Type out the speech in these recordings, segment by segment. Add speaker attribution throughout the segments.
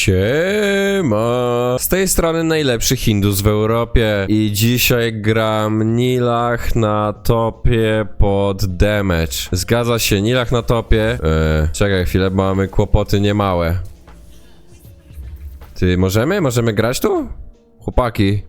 Speaker 1: Siema! Z tej strony najlepszy Hindus w Europie i dzisiaj gram Nilach na topie pod damage. Zgadza się, Nilach na topie. Eee, czekaj chwilę, mamy kłopoty niemałe. Ty, możemy? Możemy grać tu? Chłopaki.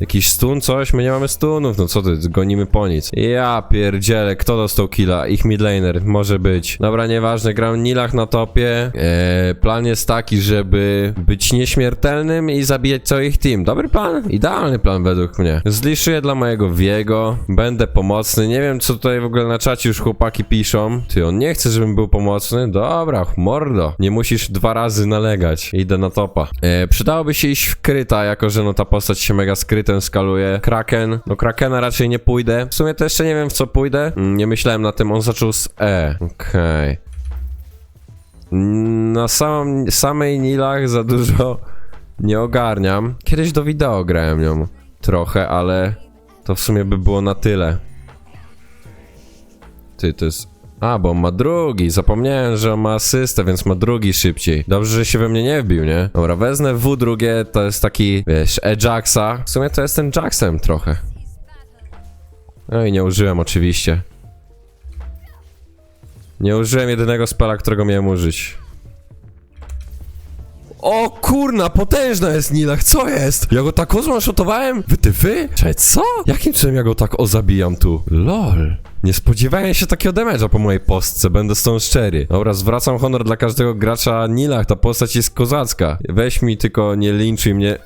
Speaker 1: Jakiś stun, coś? My nie mamy stunów, no co ty, gonimy po nic. Ja pierdzielę, kto dostał killa? Ich midlaner, może być. Dobra, nieważne, gram Nilach na topie. Eee, plan jest taki, żeby być nieśmiertelnym i zabijać cały ich team. Dobry plan? Idealny plan według mnie. Zliszuję dla mojego Wiego, będę pomocny. Nie wiem, co tutaj w ogóle na czacie już chłopaki piszą. Ty, on nie chce, żebym był pomocny? Dobra, mordo. Nie musisz dwa razy nalegać. Idę na topa. Eee, przydałoby się iść w kryta, jako że no ta postać się mega skrytem skaluje. Kraken. No Krakena raczej nie pójdę. W sumie to jeszcze nie wiem w co pójdę. Mm, Nie myślałem na tym, on zaczął z E. Okej. Na samą, samej Nilach za dużo nie ogarniam. Kiedyś do wideo grałem nią trochę, ale to w sumie by było na tyle. Ty, to jest... A, bo on ma drugi. Zapomniałem, że on ma asystę, więc ma drugi szybciej. Dobrze, że się we mnie nie wbił, nie? Dobra, wezmę W drugie, to jest taki, wiesz, Ajaxa. W sumie to jestem Jacksem trochę. No i nie użyłem oczywiście. Nie użyłem jedynego spela, którego miałem użyć. O kurna, potężna jest Nilach, co jest? Ja go tak ozmanszotowałem? Wytyfy? Czekaj, co? Jakim cudem ja go tak ozabijam tu? LOL. Nie spodziewałem się takiego damage'a po mojej postce, będę z tą szczery. Dobra, zwracam honor dla każdego gracza Nilach, ta postać jest kozacka. Weź mi tylko, nie linczuj mnie...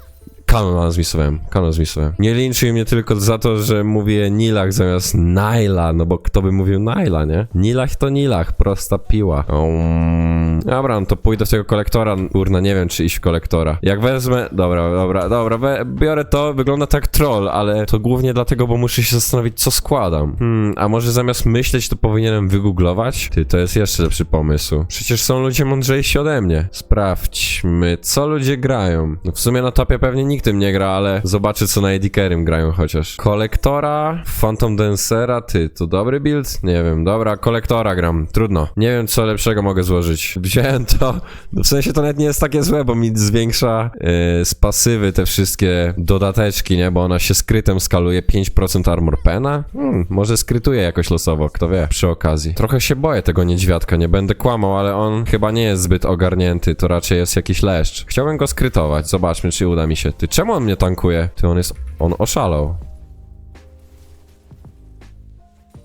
Speaker 1: Kanon zmisowałem, kanon zmisowałem. Nie linczuj mnie tylko za to, że mówię Nilach zamiast Naila, no bo kto by mówił Naila, nie? Nilach to Nilach, prosta piła. Um, dobra, no to pójdę w tego kolektora, kurna, nie wiem czy iść w kolektora. Jak wezmę, dobra, dobra, dobra, biorę to, wygląda tak troll, ale to głównie dlatego, bo muszę się zastanowić, co składam. Hmm, a może zamiast myśleć, to powinienem wygooglować? Ty, to jest jeszcze lepszy pomysł. Przecież są ludzie mądrzejsi ode mnie. Sprawdźmy, co ludzie grają. No w sumie na topie pewnie nikt tym nie gra, ale zobaczę, co na Eddie Carrym grają chociaż. Kolektora, Phantom Dancera, ty, to dobry build? Nie wiem, dobra, kolektora gram, trudno. Nie wiem, co lepszego mogę złożyć. Wziąłem to, no w sensie to nawet nie jest takie złe, bo mi zwiększa yy, z pasywy te wszystkie dodateczki, nie? Bo ona się skrytem skaluje 5% armor pena? Hmm, może skrytuje jakoś losowo, kto wie, przy okazji. Trochę się boję tego niedźwiadka, nie będę kłamał, ale on chyba nie jest zbyt ogarnięty, to raczej jest jakiś leszcz. Chciałbym go skrytować, zobaczmy, czy uda mi się. Ty, czemu on mnie tankuje? Ty, on jest... on oszalał.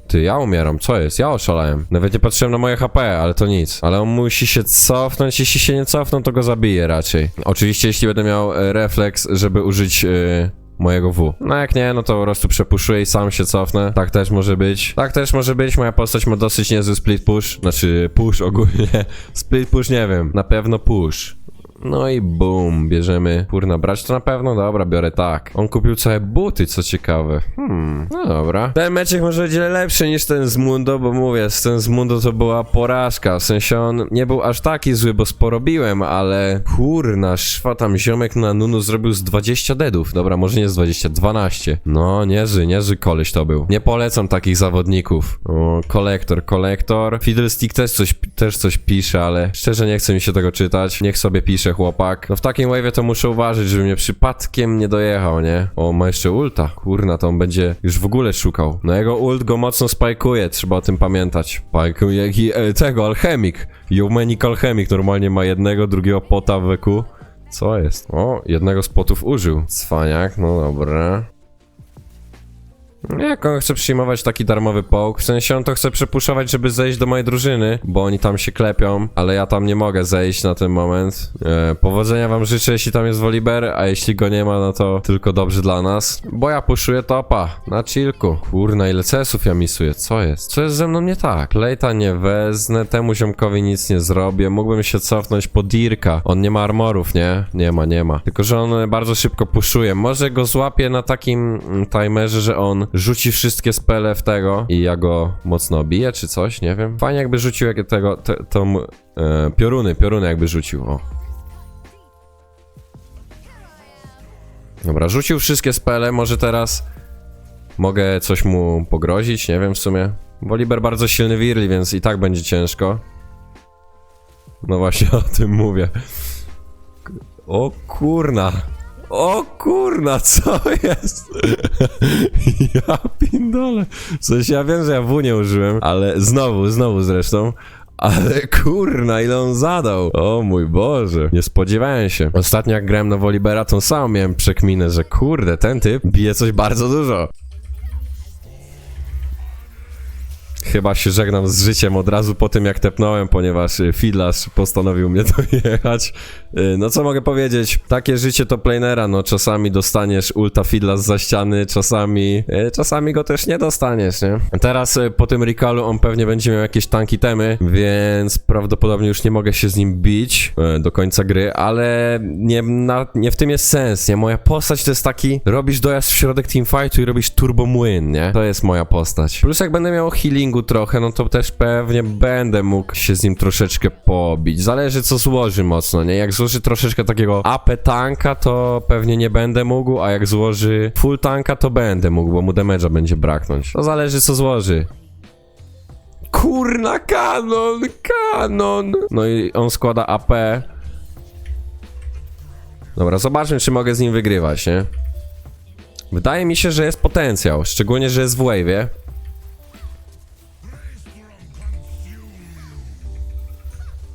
Speaker 1: Ty, ja umieram, co jest? Ja oszalałem. Nawet nie patrzyłem na moje HP, ale to nic. Ale on musi się cofnąć, jeśli się nie cofną, to go zabije raczej. Oczywiście, jeśli będę miał e, refleks, żeby użyć... E, Mojego W. No jak nie, no to po prostu przepuszuję i sam się cofnę. Tak też może być. Tak też może być. Moja postać ma dosyć niezły split push. Znaczy push ogólnie. Split push nie wiem. Na pewno push. No i boom, bierzemy. Kurna, brać to na pewno? Dobra, biorę tak. On kupił całe buty, co ciekawe. Hmm, no dobra. Ten meczek może będzie lepszy niż ten z Mundo, bo mówię, z ten z Mundo to była porażka. W sensie on nie był aż taki zły, bo sporo biłem, ale kurna, szwa tam ziomek na Nunu zrobił z 20 deadów. Dobra, może nie z 20, 12. No, niezły, niezły koleś to był. Nie polecam takich zawodników. O, kolektor, kolektor. Fiddlestick też coś, też coś pisze, ale szczerze nie chce mi się tego czytać. Niech sobie pisze chłopak. No w takim wave'ie to muszę uważać, żeby mnie przypadkiem nie dojechał, nie? O, ma jeszcze ulta. Kurna, to on będzie już w ogóle szukał. No jego ult go mocno spajkuje, trzeba o tym pamiętać. Spajkuje i e, tego, alchemik. Eumenic alchemik normalnie ma jednego, drugiego pota w weku. Co jest? O, jednego z potów użył. Cwaniak, no dobra. Jak on chce przyjmować taki darmowy połk? W sensie on to chce przepuszować, żeby zejść do mojej drużyny, bo oni tam się klepią, ale ja tam nie mogę zejść na ten moment. E, powodzenia wam życzę, jeśli tam jest Woliber, a jeśli go nie ma, no to tylko dobrze dla nas. Bo ja puszuję topa, na chillku. Kurna, ile CS-ów ja misuję, co jest? Co jest ze mną nie tak? Lejta nie wezmę, temu ziomkowi nic nie zrobię, mógłbym się cofnąć po Dirka. On nie ma armorów, nie? Nie ma, nie ma. Tylko, że on bardzo szybko puszuje. Może go złapię na takim mm, timerze, że on rzuci wszystkie spele w tego i ja go mocno biję, czy coś, nie wiem. Fajnie jakby rzucił tego, te, tą, e, pioruny, pioruny jakby rzucił, o. Dobra, rzucił wszystkie spele, może teraz mogę coś mu pogrozić, nie wiem w sumie. Woliber bardzo silny wirli, więc i tak będzie ciężko. No właśnie o tym mówię. O kurna. O kurna, co jest? ja pindole. W sensie ja wiem, że ja W nie użyłem, ale znowu, znowu zresztą. Ale kurna, ile on zadał. O mój Boże. Nie spodziewałem się. Ostatnio jak grałem na Wolibera, to sam miałem przekminę, że kurde, ten typ bije coś bardzo dużo. Chyba się żegnam z życiem od razu po tym, jak tepnąłem, ponieważ y, Fidlarz postanowił mnie dojechać. Y, No co mogę powiedzieć? Takie życie to planera, no czasami dostaniesz ulta Fidlarz za ściany, czasami, y, czasami go też nie dostaniesz, nie? Teraz po tym Ricalu on pewnie będzie miał jakieś tanki temy, więc prawdopodobnie już nie mogę się z nim bić do końca gry, ale nie, na, nie w tym jest sens, nie? Moja postać to jest taki, robisz dojazd w środek teamfightu i robisz turbo młyn, nie? To jest moja postać. Plus jak będę miał trochę, no to też pewnie będę mógł się z nim troszeczkę pobić. Zależy co złoży mocno, nie? Jak złoży troszeczkę takiego AP tanka, to pewnie nie będę mógł, a jak złoży full tanka, to będę mógł, bo mu damage'a będzie braknąć. To zależy co złoży. Kurna, kanon, kanon! No i on składa AP. Dobra, zobaczmy, czy mogę z nim wygrywać, nie? Wydaje mi się, że jest potencjał, szczególnie, że jest w wave'ie.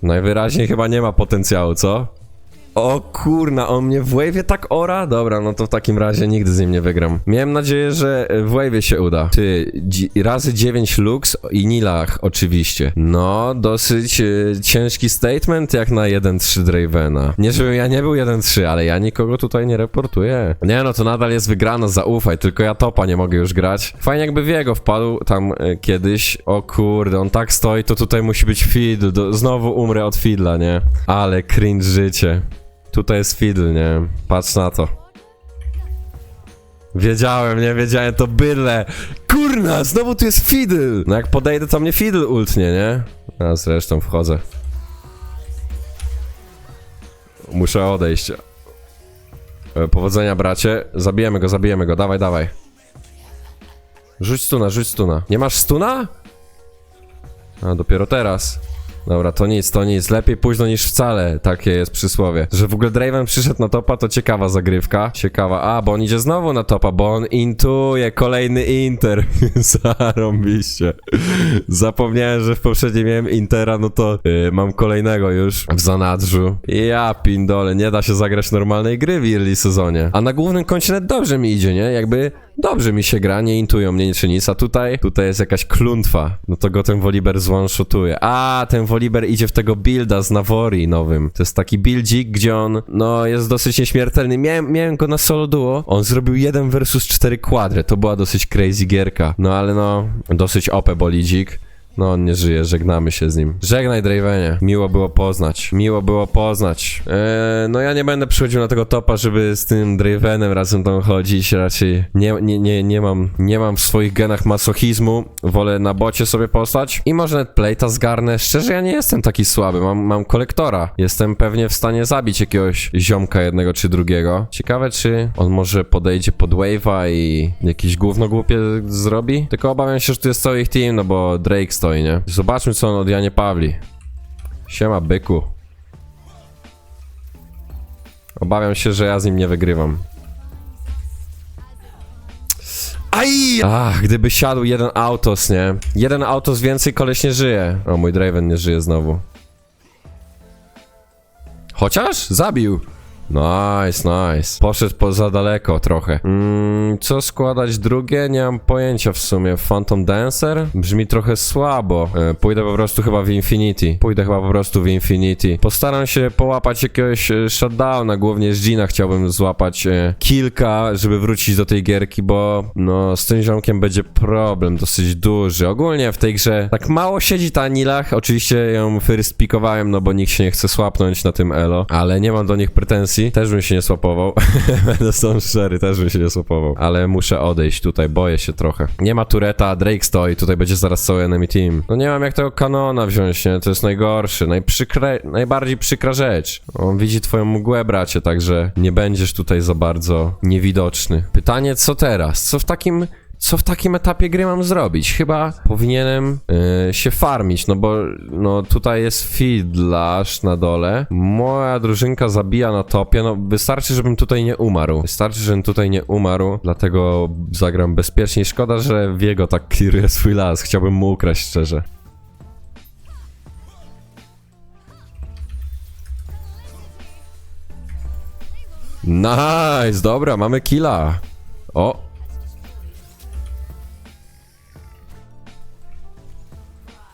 Speaker 1: Najwyraźniej chyba nie ma potencjału, co? O kurna, on mnie w wave'ie tak ora? Dobra, no to w takim razie nigdy z nim nie wygram. Miałem nadzieję, że w wave'ie się uda. Ty, razy 9 lux i nilach oczywiście. No, dosyć e, ciężki statement jak na 1-3 Dravena. Nie, żebym ja nie był 1-3, ale ja nikogo tutaj nie reportuję. Nie no, to nadal jest wygrana, zaufaj, tylko ja topa nie mogę już grać. Fajnie jakby w jego wpadł tam e, kiedyś. O kurde, on tak stoi, to tutaj musi być fiddle. Do, znowu umrę od fiddla, nie? Ale cringe życie. Tutaj jest fiddle, nie? Patrz na to. Wiedziałem, nie wiedziałem, to byle. Kurna, znowu tu jest fiddle. No jak podejdę, to mnie fiddle ultnie, nie? A zresztą wchodzę. Muszę odejść. E, Powodzenia, bracie. Zabijemy go, zabijemy go. Dawaj, dawaj. Rzuć stuna, rzuć stuna. Nie masz stuna? A, dopiero teraz. Dobra, to nic, to nic. Lepiej późno niż wcale. Takie jest przysłowie. Że w ogóle Draven przyszedł na topa, to ciekawa zagrywka. Ciekawa. A, bo on idzie znowu na topa, bo on intuje kolejny Inter. Zarąbiście. Zapomniałem, że w poprzednim miałem Intera, no to yy, mam kolejnego już w zanadrzu. Ja pindole, nie da się zagrać normalnej gry w early sezonie. A na głównym koncie dobrze mi idzie, nie? Jakby dobrze mi się gra, nie intują mnie czy nic, a tutaj, tutaj jest jakaś klątwa. No to go ten Volibear zone-shotuje. A, ten Volibear idzie w tego builda z Nawori nowym. To jest taki buildzik, gdzie on, no, jest dosyć nieśmiertelny. Miałem, miałem go na solo duo, on zrobił 1 versus 4 kwadry, to była dosyć crazy gierka. No, ale no, dosyć OP bolidzik. No, on nie żyje, żegnamy się z nim. Żegnaj, Dravenie. Miło było poznać. Miło było poznać. Eee, no ja nie będę przychodził na tego topa, żeby z tym Dravenem razem tam chodzić. Raczej nie, nie, nie, nie mam nie mam w swoich genach masochizmu. Wolę na bocie sobie postać. I może nawet playta zgarnę. Szczerze, ja nie jestem taki słaby. Mam, mam kolektora. Jestem pewnie w stanie zabić jakiegoś ziomka jednego czy drugiego. Ciekawe, czy on może podejdzie pod wave'a i jakieś gówno głupie zrobi? Tylko obawiam się, że tu jest cały ich team, no bo Drake stoi, nie? Zobaczmy, co on od Janie Pawli. Siema, byku. Obawiam się, że ja z nim nie wygrywam. Aj! Ach, gdyby siadł jeden autos, nie? Jeden autos więcej, koleś nie żyje. O, mój Draven nie żyje znowu. Chociaż? Zabił. Nice, nice. Poszedł poza daleko trochę. Mm, co składać drugie? Nie mam pojęcia w sumie. Phantom Dancer? Brzmi trochę słabo. E, pójdę po prostu chyba w Infinity. Pójdę chyba po prostu w Infinity. Postaram się połapać jakiegoś e, shutdowna, głównie z Gina chciałbym złapać e, kilka, żeby wrócić do tej gierki, bo no z tym ziomkiem będzie problem dosyć duży. Ogólnie w tej grze tak mało siedzi ta Nilach. Oczywiście ją first pikowałem, no bo nikt się nie chce słapnąć na tym elo, ale nie mam do nich pretensji. Też bym się nie słapował. Będę stąd szczery, też bym się nie słapował. Ale muszę odejść tutaj, boję się trochę. Nie ma Tureta, Drake stoi, tutaj będzie zaraz cały enemy team. No nie mam jak tego kanona wziąć, nie? To jest najgorszy, najprzykre, najbardziej przykra rzecz. On widzi twoją mgłę, bracie, także nie będziesz tutaj za bardzo niewidoczny. Pytanie, co teraz? Co w takim co w takim etapie gry mam zrobić? Chyba powinienem yy, się farmić, no bo no tutaj jest fidlarz na dole. Moja drużynka zabija na topie, no wystarczy, żebym tutaj nie umarł. Wystarczy, żebym tutaj nie umarł, dlatego zagram bezpiecznie. Szkoda, że Wiego tak clearuje swój las. Chciałbym mu ukraść szczerze. Nice, dobra, mamy killa. O.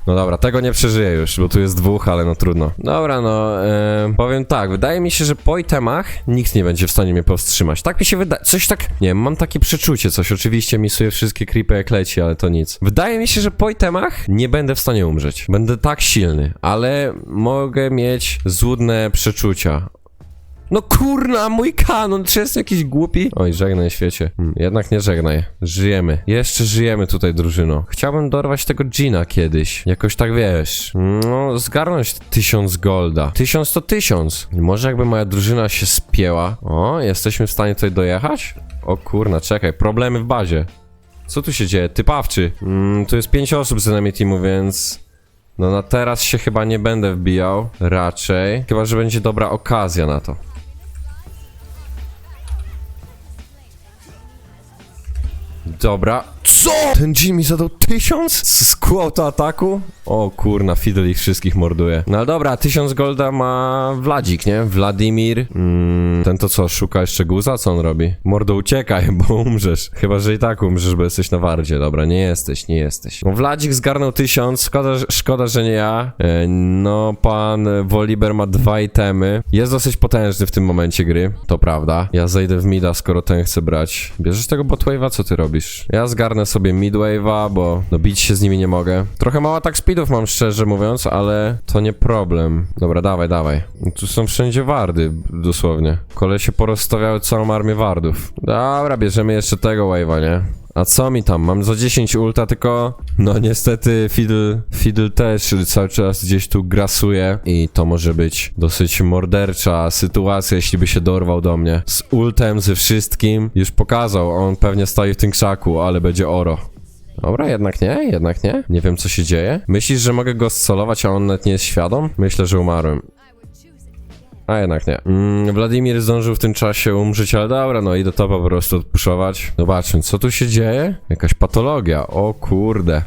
Speaker 1: No dobra, tego nie przeżyję już, bo tu jest dwóch, ale no trudno. Dobra, no em, powiem tak, wydaje mi się, że po itemach nikt nie będzie w stanie mnie powstrzymać. Tak mi się wydaje, coś tak, nie mam takie przeczucie, coś oczywiście misuję wszystkie creepy jak leci, ale to nic. Wydaje mi się, że po itemach nie będę w stanie umrzeć. Będę tak silny, ale mogę mieć złudne przeczucia. No kurna, mój kanon, czy jest jakiś głupi? Oj, żegnaj świecie. Hmm, jednak nie żegnaj. Żyjemy. Jeszcze żyjemy tutaj, drużyno. Chciałbym dorwać tego Gina kiedyś. Jakoś tak wiesz. No, zgarnąć tysiąc golda. Tysiąc to tysiąc. Może jakby moja drużyna się spięła. O, jesteśmy w stanie tutaj dojechać? O kurna, czekaj, problemy w bazie. Co tu się dzieje? Typawczy. Mm, tu jest pięć osób z enemy teamu, więc... No na teraz się chyba nie będę wbijał. Raczej. Chyba, że będzie dobra okazja na to. Dobra. Co? Ten Jimmy zadał tysiąc? Z skłota ataku? O kurna, Fidel ich wszystkich morduje. No ale dobra, tysiąc golda ma Wladzik, nie? Wladimir. Mm, ten to co, szuka jeszcze guza? Co on robi? Mordo, uciekaj, bo umrzesz. Chyba, że i tak umrzesz, bo jesteś na wardzie. Dobra, nie jesteś, nie jesteś. No, Wladzik zgarnął tysiąc, szkoda, że- szkoda, że nie ja. E, no, pan Woliber ma dwa itemy. Jest dosyć potężny w tym momencie gry, to prawda. Ja zejdę w mida, skoro ten chce brać. Bierzesz tego botwave'a, co ty robisz? Ja zgarnę sobie midwave'a, bo no bić się z nimi nie mogę. Trochę mało tak speedów mam, szczerze mówiąc, ale to nie problem. Dobra, dawaj, dawaj. Tu są wszędzie wardy, dosłownie. Kolesie porozstawiały całą armię wardów. Dobra, bierzemy jeszcze tego wave'a, nie? A co mi tam? Mam za 10 ulta, tylko no niestety Fiddle, Fiddle też cały czas gdzieś tu grasuje i to może być dosyć mordercza sytuacja, jeśli by się dorwał do mnie. Z ultem, ze wszystkim. Już pokazał, on pewnie stoi w tym krzaku, ale będzie oro. Dobra, jednak nie, jednak nie. Nie wiem co się dzieje. Myślisz, że mogę go scolować, a on nawet nie jest świadom? Myślę, że umarłem. A jednak nie. Mm, Wladimir zdążył w tym czasie umrzeć, ale dobra, no i do topa po prostu odpuszować. Zobaczmy, co tu się dzieje? Jakaś patologia, o kurde.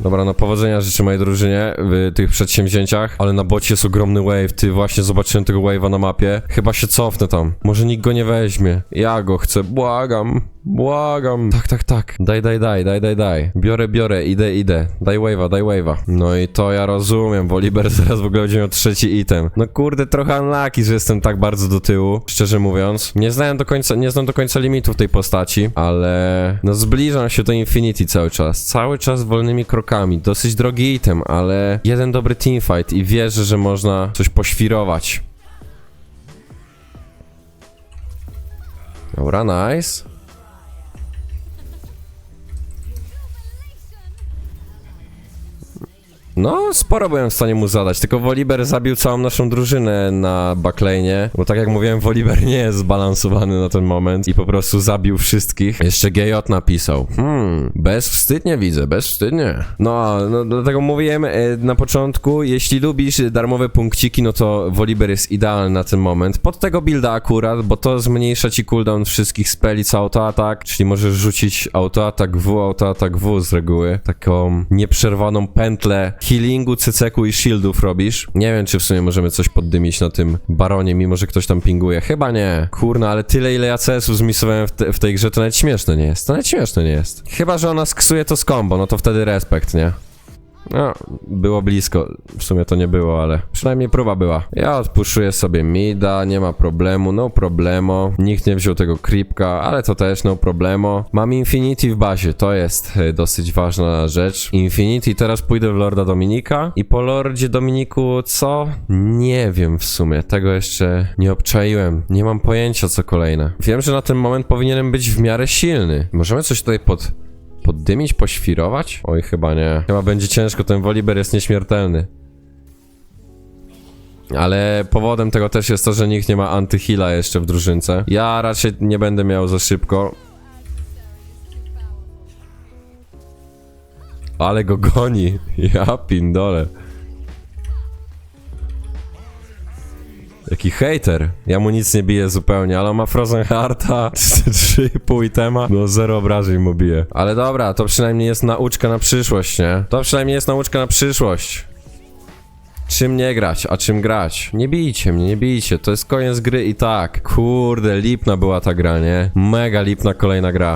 Speaker 1: Dobra, no powodzenia życzę mojej drużynie w tych przedsięwzięciach, ale na bocie jest ogromny wave, ty właśnie zobaczyłem tego wave'a na mapie. Chyba się cofnę tam. Może nikt go nie weźmie. Ja go chcę, błagam. Błagam. Tak, tak, tak. Daj, daj, daj, daj, daj, daj. Biorę, biorę, idę, idę. Daj wave'a, daj wave'a. No i to ja rozumiem, bo Liber zaraz w ogóle będzie miał trzeci item. No kurde, trochę unlucky, że jestem tak bardzo do tyłu, szczerze mówiąc. Nie znałem do końca, nie znam do końca limitów tej postaci, ale no zbliżam się do Infinity cały czas. Cały czas wolnymi krokami. Dosyć drogi item, ale jeden dobry teamfight i wierzę, że można coś poświrować. Dobra, nice. No, sporo byłem w stanie mu zadać, tylko Woliber zabił całą naszą drużynę na backlane, bo tak jak mówiłem, Woliber nie jest zbalansowany na ten moment i po prostu zabił wszystkich. Jeszcze GJ napisał, hmm, bezwstydnie widzę, bezwstydnie. No, no dlatego mówiłem e, na początku, jeśli lubisz darmowe punkciki, no to Woliber jest idealny na ten moment. Pod tego builda akurat, bo to zmniejsza ci cooldown wszystkich speli co autoatak, czyli możesz rzucić autoatak W, autoatak W z reguły. Taką nieprzerwaną pętlę healingu, CC-ku i shieldów robisz. Nie wiem, czy w sumie możemy coś poddymić na tym baronie, mimo że ktoś tam pinguje. Chyba nie. Kurna, ale tyle ile ja CS-u zmisowałem w, te, w tej grze, to nawet śmieszne nie jest. To nawet śmieszne nie jest. Chyba, że ona sksuje to z combo, no to wtedy respekt, nie? No, było blisko. W sumie to nie było, ale przynajmniej próba była. Ja odpuszuję sobie mida, nie ma problemu, no problemo. Nikt nie wziął tego creepka, ale to też no problemo. Mam Infinity w bazie, to jest e, dosyć ważna rzecz. Infinity, teraz pójdę w Lorda Dominika i po Lordzie Dominiku co? Nie wiem w sumie, tego jeszcze nie obczaiłem. Nie mam pojęcia co kolejne. Wiem, że na ten moment powinienem być w miarę silny. Możemy coś tutaj pod poddymić, poświrować? Oj, chyba nie. Chyba będzie ciężko, ten Woliber jest nieśmiertelny. Ale powodem tego też jest to, że nikt nie ma antyhila jeszcze w drużynce. Ja raczej nie będę miał za szybko. Ale go goni. Ja pindole. Jaki hater. Ja mu nic nie biję zupełnie, ale on ma Frozen Hearta, 3,5 itema, no zero obrażeń mu bije. Ale dobra, to przynajmniej jest nauczka na przyszłość, nie? To przynajmniej jest nauczka na przyszłość. Czym nie grać, a czym grać? Nie bijcie mnie, nie bijcie, to jest koniec gry i tak. Kurde, lipna była ta gra, nie? Mega lipna kolejna gra.